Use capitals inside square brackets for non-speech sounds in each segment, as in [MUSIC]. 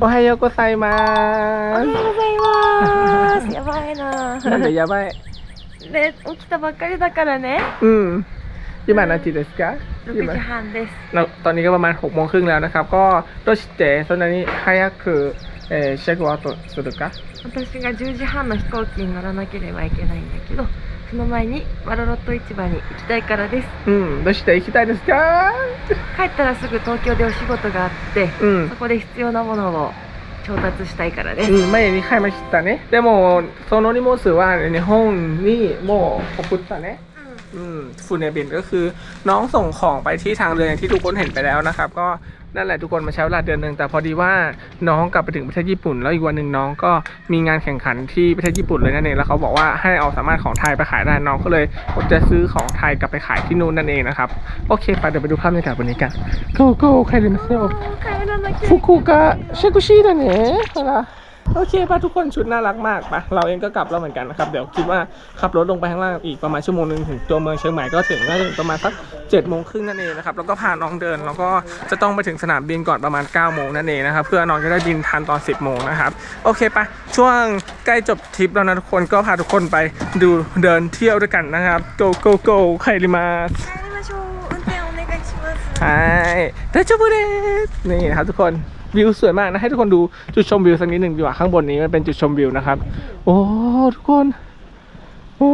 โอไฮโยโกไซมา おはようございます。[LAUGHS] やばいな。 なんでやばいで、起きたばっかりだからね。 อืม今何時ですか6今時半です。 เราตอนนี้ก็ประมาณ6โมงครึ่งแล้วนะครับ ก็โดชิเตะそんなに早く、えー、チェックアウトするか私が10時半の飛行機に乗らなければいけないんだけど、その前にワロロット市場に行きたいからです。うんどうして行きたいですか 帰ったらすぐ東京でお仕事があって、うんそこで必要なものを調達したいからです。うん、前に買いましたね。でも、その荷物は日本にもう送ったね。 อืมฟูเนบินก็คือน้องส่งของไปที่ทางเรืออย่างที่ทุกคนเห็นไปแล้วนะครับ ก็นั่นแหละทุกคนมาใช้เวลาเดือนหนึ่งแต่พอดีว่าน้องกลับไปถึงประเทศญี่ปุ่น แล้วอีกวันหนึ่งน้องก็มีงานแข่งขันที่ประเทศญี่ปุ่นเลยนั่นเองแล้วเขาบอกว่าให้เอาสามารถของไทยไปขายได้น้องก็เลยจะซื้อของไทยกลับไปขายที่นู่นนั่นเองนะครับโอเคไปเดี๋ยวไปดูภาพบรรยากาศวันนี้กัน go go ใครเรียนมาเซล 帰らなきゃいけない。 ฟุกุกะเชกุชิดะเนี่ยนะ โอเคป่ะทุกคนชุดน่ารักมากป่ะเราเองก็กลับแล้วเหมือนกันนะครับเดี๋ยวคิดว่าขับรถลงไปข้างล่างอีกประมาณชั่วโมงหนึงถึงตัวเมืองเชียงใหม่ก็ถึงน่าจะถึงประมาณสัก7จ็ดโมงครึ่งนั่นเองนะครับแล้วก็พาน้องเดินแล้วก็จะต้องไปถึงสนามบินก่อนประมาณ9ก้าโมงนั่นเองนะครับเพื่อน้องจะได้บินทันตอน 10บโมงนะครับโอเคป่ะช่วงใกล้จบทริปแล้วนะทุกคนก็พาทุกคนไปดูเดินเที่ยวด้วยกันนะครับ go go go ใครริมา 帰りましょう。運転お願いします。 ใช่เดชบุเรสนี่นะครับทุกคน วิวสวยมากนะให้ทุกคนดูจุดชมวิวสักนิดหนึ่งดีกว่าข้างบนนี้มันเป็นจุดชมวิวนะครับ โอ้ทุกคน โอ้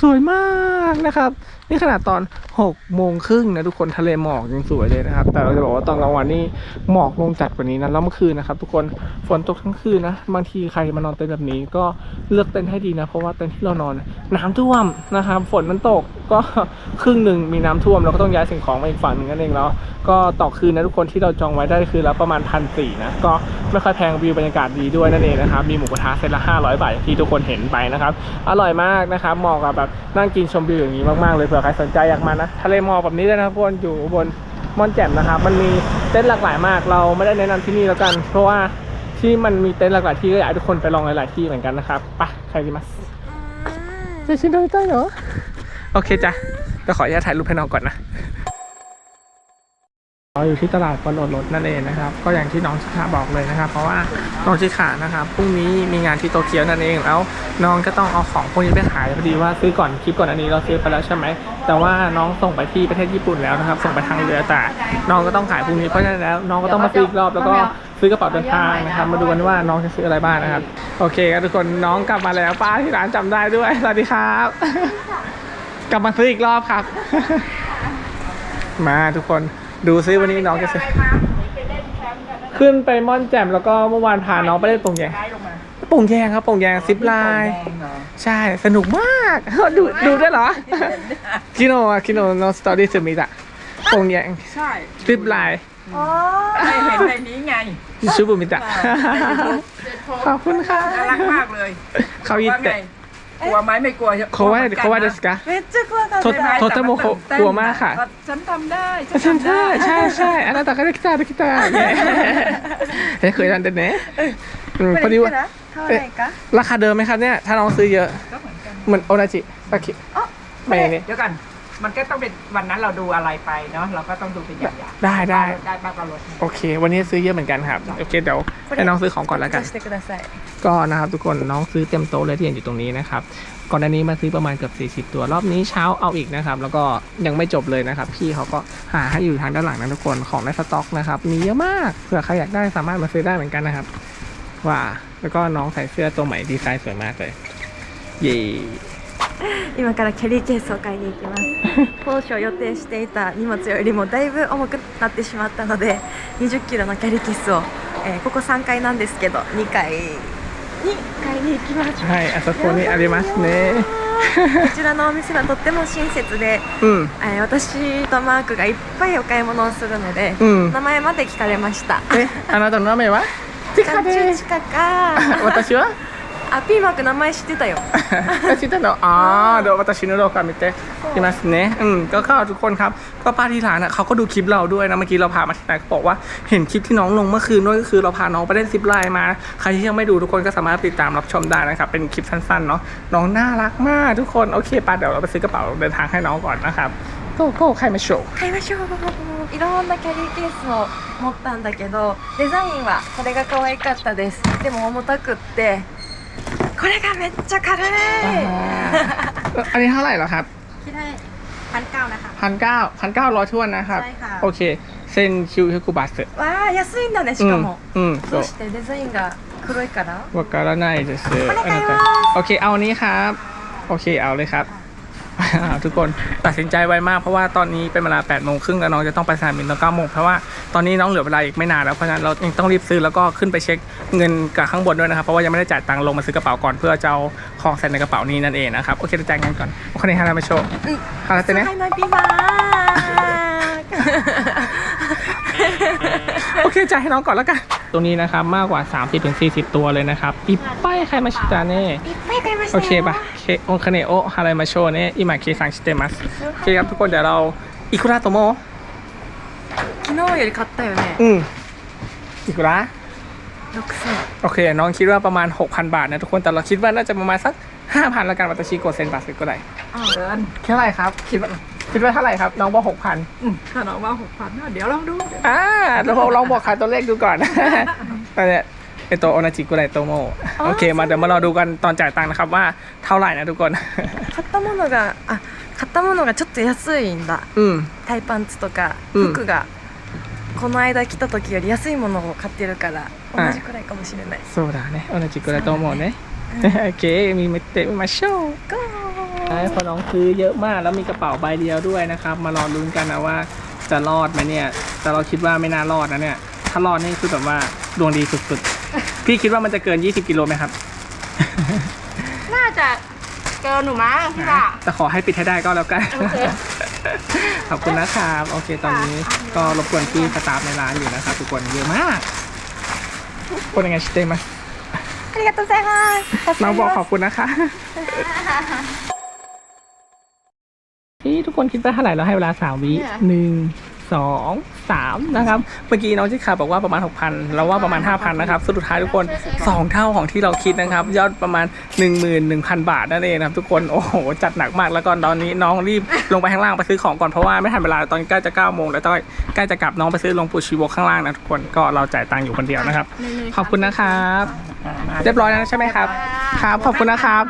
สวยมากนะครับ นี่ขนาดตอน6โมงครึ่งนะทุกคนทะเลหมอกยังสวยเลยนะครับ แต่เราจะบอกว่าตอนกลางวันนี่หมอกลงจัดกว่านี้นะแล้วเมื่อคืนนะครับ ทุกคนฝนตกทั้งคืนนะบางทีใครมานอนเต็นท์แบบนี้ก็เลือกเต็นท์ให้ดีนะ เพราะว่าเต็นท์ที่เรานอนน้ำท่วมนะครับฝนมันตกก็ครึ่งหนึ่งมีน้ำท่วมเราก็ต้องย้ายสิ่งของมาอีกฝั่งหนึ่งนั่นเองแล้วก็ต่อคืนนะทุกคนที่เราจองไว้ได้คือละประมาณพันสี่นะก็ไม่ค่อยแพงวิวบรรยากาศดีด้วยนั่นเองนะครับมีหมูกระทะเซตละ500บาทอย่างที่ทุกคนเห็นไปนะครับอร่อยมากนะครับเหมาะกับแบบนั่งกินชมวิวอย่างนี้มากๆเลยเผื่อใครสนใจอยากมานะทะเลหมอกแบบนี้ด้วยนะครับทุกคนอยู่บนม่อนแจ่มนะครับ มันมีเต็นท์หลากหลายมาก เราไม่ได้แนะนำที่นี่แล้วกัน เพราะว่าที่มันมีเต็นท์หลากหลายที่ก็อยากให้ทุกคนไปลองหลายๆที่เหมือนกันนะครับไปใครดีมาจะชินโดยใต้เหรอโอเคจ้ะจะขออนุญาตถ่ายรูปให้น้องก่อนนะเรา อยู่ที่ตลาดปนดรถนั่นเองนะครับ ก็อย่างที่น้องชิคาบอกเลยนะครับ เพราะว่าน้องชิคานะครับพรุ่งนี้มีงานที่โตเกียวนั่นเองแล้ว น้องก็ต้องเอาของพวกนี้ไปขายพอดีว่าซื้อก่อนคลิปก่อนอันนี้เราซื้อไปแล้วใช่ไหมแต่ว่าน้องส่งไปที่ประเทศญี่ปุ่นแล้วนะครับ ส่งไปทางเรือแต่น้องก็ต้องขายพรุ่งนี้เพราะฉะนั้นแล้วน้องก็ต้องมาซื้ออีกรอบแล้วก็ซื้อกระเป๋าเดินทางนะครับ มาดูกันว่าน้องจะซื้ออะไรบ้างนะครับ โอเคครับทุกคนน้องกลับมาแล้วป้าที่ร้านจำได้ด้วยสวัสดีครับ กลับมาซื้ออีกรอบครับ มาทุกคน ดูซิวันนี้น้องจะซื้อขึ้นไปม่อนแจ่มแล้วก็เมื่อวานพาน้องไปเล่นโป่งแยงโป่งแยงครับโป่งแยงซิปไลน์ใช่สนุกมากดูดูได้วยเหรอคิโนอะคิโนโนสตอรี่สึมิดะโป่งแยงใช่ซิปไลน์ไม่เห็นในนี้ไงชูบุมิดะขอบคุณค่ะน่ารักมากเลยเขายิว่าไงเตะ กลัวไหมไม่กลัว เขาว่าเขาว่าเดสกะ めっちゃ怖かっ โทษโทษทโมโคกลัวมากค่ะ ฉันทำได้ ฉันใช่ใช่ใช่อันนั้นตาก็ได้กีตาร์ได้กีตาร์เนี่ยเฮ้ยเคยทันเด็ดเนะอืมพอดีว่า 買わないか ราคาเดิมไหมครับเนี่ย ถ้าน้องซื้อเยอะ ก็เหมือนกัน เหมือนโอนาจิปาคิไม่เนี่ย เดี๋ยวกัน มันก็ต้องเป็นวันนั้นเราดูอะไรไปเนาะเราก็ต้องดูเป็นอย่างๆ ได้ได้ ได้บ้างก็ลด โอเค วันนี้ซื้อเยอะเหมือนกันครับ โอเค เดี๋ยวให้น้องซื้อของก่อนแล้วกัน してください ก็นะครับทุกคนน้องซื้อเต็มโต๊ะเลยที่เห็นอยู่ตรงนี้นะครับ ก่อนหน้านี้มาซื้อประมาณเกือบ40 ตัว รอบนี้เช้าเอาอีกนะครับ แล้วก็ยังไม่จบเลยนะครับ พี่เขาก็หาให้อยู่ทางด้านหลังนะทุกคน ของในสต็อกนะครับ มีเยอะมาก เผื่อใครอยากได้สามารถมาซื้อได้เหมือนกันนะครับ ว่า แล้วก็น้องใส่เสื้อตัวใหม่ดีไซน์สวยมากเลย เย่ [LAUGHS] 今からキャリーケースを買いに行きます。[LAUGHS] 当初予定していた荷物よりもだいぶ重くなってしまったので20キロのキャリーケースを、えーここ3階なんですけど2階に買いに行きます。ใช่あそこにありますね。こちらのお店はとっても親切で、うん。えー私とマークがいっぱいお買い物をするので、うん。名前まで聞かれました。えあなたの名前は？[LAUGHS] 私は？あピーマーク名前知ってたよ知ってたのอ๋อเดี๋ยว私のローカー見てきますねอืมก็เข้าทุกคนครับ ก็ป้าที่ร้านอ่ะเขาก็ดูคลิปเราด้วยนะ เมื่อกี้เราพามาที่ไหนเขาบอกว่าเห็นคลิปที่น้องลงเมื่อคืนด้วยก็คือเราพาน้องไปเล่นซิปไลน์มา ใครที่ยังไม่ดูทุกคนก็สามารถติดตามรับชมได้นะครับ เป็นคลิปสั้นๆเนาะ น้องน่ารักมากทุกคน โอเคป้าเดี๋ยวเราไปซื้อกระเป๋าเดินทางให้น้องก่อนนะครับ โก้โก้ใครมาโชว์ 買いましょう いろんなキャリーケースを持ったんだけどデザインはこれが可愛かったですでも重たくって これがめっちゃ軽い อันนี้เท่าไหร่เหรอครับ คิดให้พันเก้านะคะ พันเก้าพันเก้าร้อยทวนนะครับ ใช่ค่ะ โอเค เส้นคิวฮิคุบัส わあ安いんだねし อื か ม も、 อืม どうしてデザインが黒いからわからないです お願いします โอเค เอาอันนี้ครับ โอเค เอาเลยครับ ทุกคนตัดสินใจไวมากเพราะว่าตอนนี้เป็นเวลา8ปดโมงครึ่งแล้วน้องจะต้องไปสนามบินตอนเก้าโมงเพราะว่าตอนนี้น้องเหลือเวลาอีกไม่นานแล้วเพราะฉะนั้นเราเองต้องรีบซื้อแล้วก็ขึ้นไปเช็คเงินกับข้างบนด้วยนะครับเพราะว่ายังไม่ได้จ่ายตังค์ลงมาซื้อกระเป๋าก่อนเพื่อจะเอาของใส่ในกระเป๋านี้นั่นเองนะครับโอเคจะจ่ายเงินก่อนโอเคฮารามาโชว์ฮาราเตเนะ Hai Nabi Mak. โอเคจ่ายให้น้องก่อนแล้วกันตัวนี้นะครับมากกว่า 30-40 ตัวเลยนะครับอีป้ายใครมาชิตาเน่ Ipai โอ た เค よ ปะเคโอคาเนโอฮาไรมาโชเน่อิมาเคซังชิเตมัสโอเคครับทุกคนเดี๋ยวเราอิคุระโตโม 昨日より買ったよね อืมอิคุระ 6000 โอเค น้องคิดว่าประมาณ 6,000 บาทนะทุกคนแต่เราคิดว่าน่าจะประมาณสัก 5,000ละกันวัตชิโกเซนบาทก็ได้ เกิน เท่าไหร่ครับ คิดว่าคิดว่าเท่าไหร่ครับ น้องบอก6,000 ถ้าน้องว่าหกพันเดี๋ยวลองดู อ่าเราลองบอกขายตัวเลขดูก่อน แต่เนี่ย เอโตโอนาจิกุไรโตโมโอเค มาเดี๋ยวมารอดูกันตอนจ่ายตังค์นะครับว่าเท่าไหร่นะทุกคน 買ったものがあ買ったものがちょっと安いんだ อืม タイパンツとかうん服がこの間来た時より安いものを買ってるから同じくらいかもしれないそうだね同じくだと思うねโอเค มีมาเตะมาโชว์ ゴ ใช่พอน้องซื้อเยอะมากแล้วมีกระเป๋าใบเดียวด้วยนะครับ มารอลุ้นกันนะว่าจะรอดไหมเนี่ย แต่เราคิดว่าไม่น่ารอดนะเนี่ย ถ้ารอดนี่คือแบบว่าดวงดีสุดๆ พี่คิดว่ามันจะเกิน 20 กิโลไหมครับ น่าจะเกินหนูมั้งพี่ว่า จะขอให้ปิดให้ได้ก็แล้วกัน โอเค ขอบคุณนะครับ โอเค ตอนนี้ก็รบกวนพี่สตาฟในร้านอยู่นะครับ ทุกคนเยอะมากคนยังไงชิเตมัส ありがとうございます助か น้อง り บอก ます ขอบคุณนะคะ นี่ทุกคนคิดว่าเท่าไหร่เราให้เวลาสามวิหนึ่ง สองสามนะครับ เมื่อกี้น้องที่ขาบอกว่าประมาณ 6,000เราว่าประมาณ 5,000 นะครับสุดท้ายทุกคน 2 เท่าของที่เราคิดนะครับ ยอดประมาณ 11,000 บาทนั่นเองนะครับทุกคนโอ้โหจัดหนักมากแล้วก็ตอนนี้น้องรีบลงไปข้างล่างไปซื้อของก่อนเพราะว่าไม่ทันเวลาตอนใกล้จะ9โมงแล้วต้องใกล้จะกลับน้องไปซื้อลงปูชิโวข้างล่างนะทุกคนก็เราจ่ายตังค์อยู่คนเดียวนะครับขอบคุณนะครับ เรียบร้อยแล้วใช่ไหมครับ ครับขอบคุณนะครับ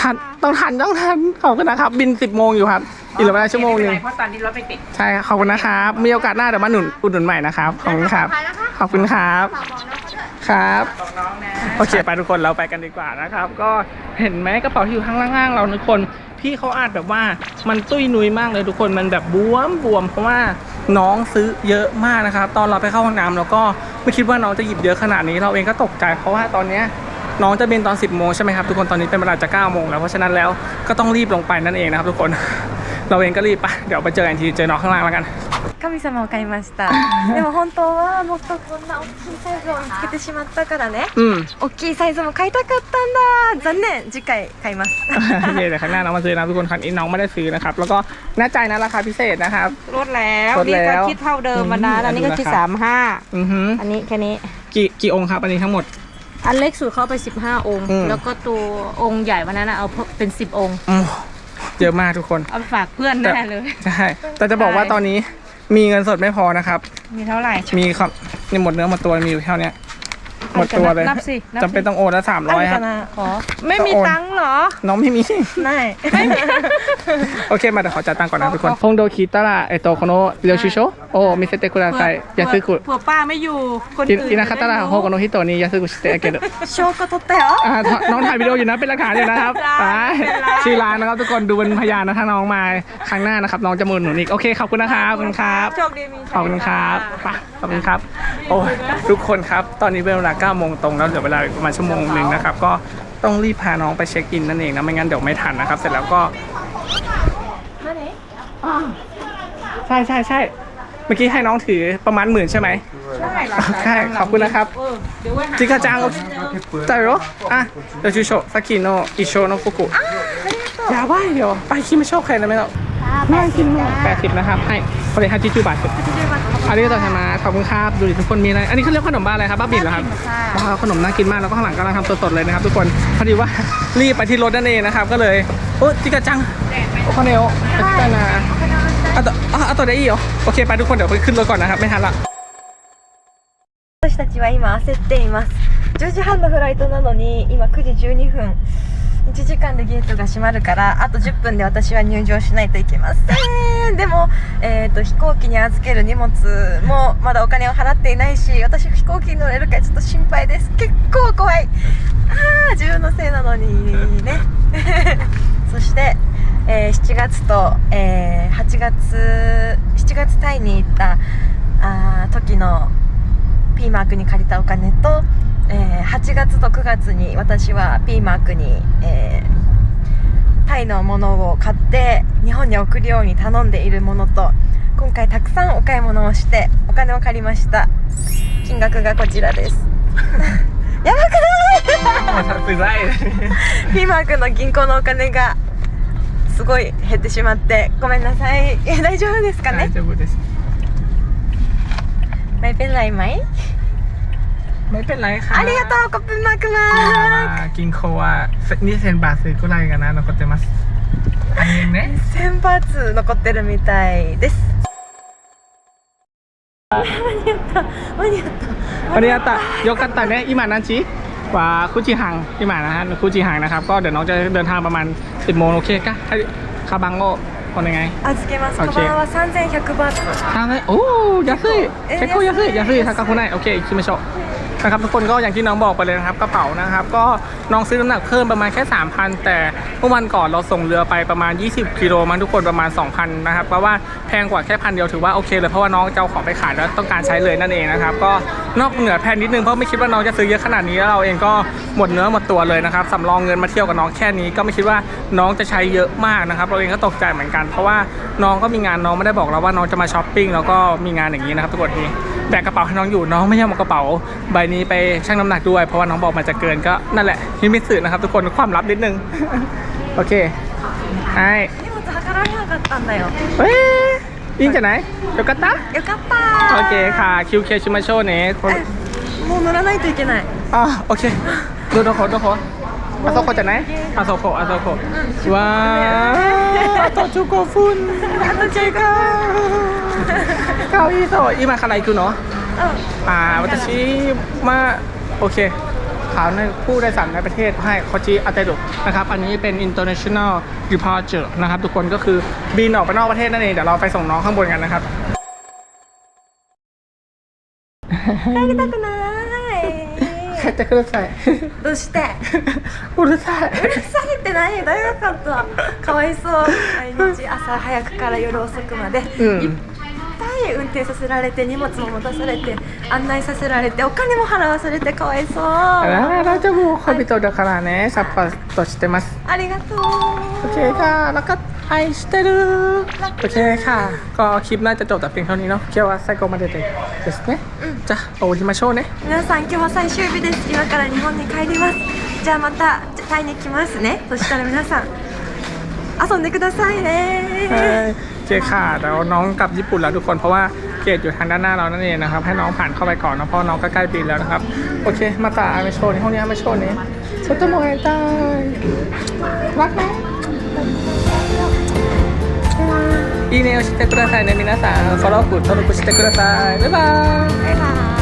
ทันต้องทันต้องทันขอบคุณนะครับ บิน10โมงอยู่ครับอีกเหลือเวลาชั่วโมงหนึงไเป็นไรเพราะตอนนี้รถไม่ติดใช่ครับขอบคุณนะครับ มีโอกาสหน้าเดี๋ยวมาหนุนอุดหนุนใหม่นะครับขอบคุณครับ ขอบคุณครับครับบอกน้องนะโอเคไปทุกคนเราไปกันดีกว่านะครับ ก็เห็นไหมกระเป๋าที่อยู่ข้างล่างๆเราทุกคนพี่เขาอาจแบบว่ามันตุ้ยนุยมากเลยทุกคนมันแบบบวมบวมเพราะว่าน้องซื้อเยอะมากนะครับ ตอนเราไปเข้าห้องน้ำเราก็ไม่คิดว่าน้องจะหยิบเยอะขนาดนี้เราเองก็ตกใจเพราะว่าตอนเนี้ย น้องจะบินตอน 10โมงใช่ไหมครับทุกคนตอนนี้เป็นเวลาจะ9โมงแล้วเพราะฉะนั้นแล้วก็ต้องรีบลงไปนั่นเองนะครับทุกคน เราเองก็รีบไปเดี๋ยวไปเจอกันทีเจอน้องข้างล่างแล้วกัน 神様を買いましたでも本当はもっとこんな大きいサイズを見つけてしまったからね อืม 大きいサイズも買いたかったんだ残念次回買います โอเคแต่ข้างหน้าน้องมาซื้อนะทุกคนครั้งนี้น้องไม่ได้ซื้อนะครับ แล้วก็แน่ใจนะราคาพิเศษนะครับ ลดแล้ว ลดแล้ว นี่ก็คิดเท่าเดิมมานะ อืม อันนี้ก็คิด ดูราคา สามห้า อือหือ อันนี้แค่นี้ กี่กี่องค์ครับอันนี้ทั้งหมด อันเล็กสุดเข้าไป15องค์ อืม แล้วก็ตัวองค์ใหญ่วันนั้นนะเอาเป็น10องค์ อืมเยอะมากทุกคน เอาไปฝากเพื่อนแน่เลย ใช่ แต่จะบอกว่าตอนนี้มีเงินสดไม่พอนะครับ มีเท่าไหร่ มีครับนี่หมดเนื้อหมดตัวมีอยู่เท่าเนี้ย หมดตัวเลยจำเป็นต้องโอนละสามร้อยครับะขอ ไม่มีตังหรอ น้องไม่มี ไม่ โอเค มาเดี๋ยวขอจ่ายตังก่อนนะทุกคนฮงโดคิตาระเอโตโคโนเรียวชิโชโอมิเซเตคุระไซยาซึกุเผื่ป้าไม่อยู่ คนอื่นอินาคาตาระฮงโกโนฮิโตะนี่ยาซึกุชิเตะเกะดโชโกโตเตะอน้องถ่ายวิดีโออยู่นะเป็นหลักฐานอยู่นะครับไปชื่อร้านนะครับทุกคนดูเป็นพยานนะถ้าน้องมาครั้งหน้านะครับน้องจะมือหนุนอีกโอเคขอบคุณนะครับขอบคุณครับ โชคดีมีขอบคุณครับไปขอบคุณครับ โอ้ทุกคนครับ ตอนนี้เป็นเวล9โมงตรงแล้วเหลือเวลาอีกประมาณชั่วโมงหนึ่งนะครับ ก็ต้องรีบพาน้องไปเช็คอินนั่นเองนะ ไม่งั้นเดี๋ยวไม่ทันนะครับ เสร็จแล้วก็อ่าใช่ใช่ใช่เมื่อกี้ให้น้องถือประมาณหมื่นใช่ไหมใช่ขอบคุณนะครับเออเดี๋ยวไว้หาจิกาจังใจเหรออะเดี๋ยวชูโชสกิโนอิโชโนฟุกุอย่าว่าเดี๋ยวไปคิไม่ชอบใครนะไม่ต้องน่ากินมากแปดสิบนะครับให้ คนเลยฮัจิจูบาทสุดอันนี้ก็ต่อมาขอบคุณครับ ดูดิทุกคนมีอะไร อันนี้เขาเรียกขนมบ้าอะไรครับบ้าบินเหรอครับว้าวขนมน่ากินมาก แล้วก็ข้างหลังกำลังทำสดๆเลยนะครับทุกคน พอดีว่า รีบไปที่รถนั่นเองนะครับ ก็เลย โอ้จิกาจัง โอคาเนโอจิกานา あとああとでいいよโอเคไปทุกคนเดี๋ยวขึ้นรถก่อนนะครับไม่ทันละ 私たちは今焦っています10時半のフライトなのに今9時12分 1時間でゲートが閉まるからあと10分で私は入場しないといけません。でも、えー、と飛行機に預ける荷物もまだお金を払っていないし私飛行機に乗れるかちょっと心配です。結構怖い。ああ自分のせいなのにね。[LAUGHS] そして、えー7月と、えー8月7月タイに行ったあ時の P マークに借りたお金と、えー、8月と9月に私はピーマークに、えー、タイのものを買って日本に送るように頼んでいるものと今回たくさんお買い物をしてお金を借りました。金額がこちらです。[LAUGHS] やばくない？[LAUGHS] ピーマークの銀行のお金がすごい減ってしまってごめんなさい。[LAUGHS] 大丈夫ですかね？大丈夫です。マイペンライマイ ไม่เป็นไรค่ะ ありがとうコップマークマーク กินโควานี่เซนบาทซื้อกุไรกันนะ残ってますอันนี้ね1000バーツ残ってるみたいです間に合った間に合ったวันนี้ตะยกกันตะเนี่ยอิมานันจิกว่าคุจิหังอิมานะฮะคุจิหังนะครับ ก็เดี๋ยวน้องจะเดินทางประมาณ 10โมงโอเคกะถ้าคาบังโง่คนยังไง 預けますオッケーカバンは3100バーツ ทางเลยโอ้ยาซึยเช็คโคยาซึยยาซึยทางกาคุไ นะครับทุกคนก็อย่างที่น้องบอกไปเลยนะครับกระเป๋านะครับ ก็น้องซื้อน้ำหนักเพิ่มประมาณแค่ 3,000 แต่เมื่อวันก่อนเราส่งเรือไปประมาณ 20กิโลมันทุกคนประมาณ 2,000นะครับเพราะว่าแพงกว่าแค่พันเดียวถือว่าโอเคเลยเพราะว่าน้องจะเอาของไปขายแล้วต้องการใช้เลยนั่นเองนะครับก็นอกเหนือแพนนิดนึงเพราะไม่คิดว่าน้องจะซื้อเยอะขนาดนี้แล้วเราเองก็หมดเนื้อหมดตัวเลยนะครับสำรองเงินมาเที่ยวกับน้องแค่นี้ก็ไม่คิดว่าน้องจะใช้เยอะมากนะครับเราเองก็ตกใจเหมือนกัน เพราะว่าน้องก็มีงานน้องไม่ได้บอกเราว่าน้องจะมาช้อปปิ้งแล้วก็มีงานอย่างนี้นะครับทุกคนนี่ แบกกระเป๋าให้น้องอยู่น้องไม่ยอมเอากระเป๋าใบนี้ไปชั่งน้ำหนักด้วยเพราะว่าน้องบอกมันจะเกินก็นั่นแหละฮิมิสึนะครับทุกคนความลับนิดนึง โอเคไอ้ 荷物測られなかったんだよ เฮ้ยいいんじゃないよかったよかったโอเคค่ะคิวเคชิมาโชเนะคน もう乗らないといけない อ่าโอเคดูโดโคโดโคอาโซโคจะไหนอาโซโค จกฟุนอาโตเก้าอี้โซอีมาคาไรคือเนาะอ่าวัตชิมาโอเคถามในผู้โดยสารในประเทศให้คอจิอาเตโดนะครับ อันนี้เป็น international departure นะครับ ทุกคนก็คือบินออกไปนอกประเทศนั่นเอง เดี๋ยวเราไปส่งน้องข้างบนกันนะครับ 帰ってください。どうして？[LAUGHS] うるさい。うるさいって何？だよかったかわいそう。毎日朝早くから夜遅くまで、うん、いぱい運転させられて荷物も持たされて案内させられてお金も払わされてかわいそう。あららでもホビだからね、はい、さっぱりとしてます。ありがとう。それがなかった ไอสเตอร์โอเคค่ะ ก็คลิปน่าจะจบแต่เพียงเท่านี้เนาะเชื่อว่าไซโกมาเดเดですねじゃあおりましょうね皆さん今日は最終日です今から日本に帰りますじゃあまたタイに来ますねそしたら皆さん遊んでくださいね เอ้ยโอเคค่ะเดี๋ยวน้องกลับญี่ปุ่นแล้วทุกคนเพราะว่าเกตอยู่ทางด้านหน้าเรานั่นเองนะครับ ให้น้องผ่านเข้าไปก่อนนะเพราะน้องก็ใกล้บินแล้วนะครับ โอเค มาตาอามาโชว์ในห้องนี้อามาโชว์นี้ชดจะโมเอตายรักไหม いいねをしてくださいね皆さん。フォロー登録してください。バイバイ。バイバイ。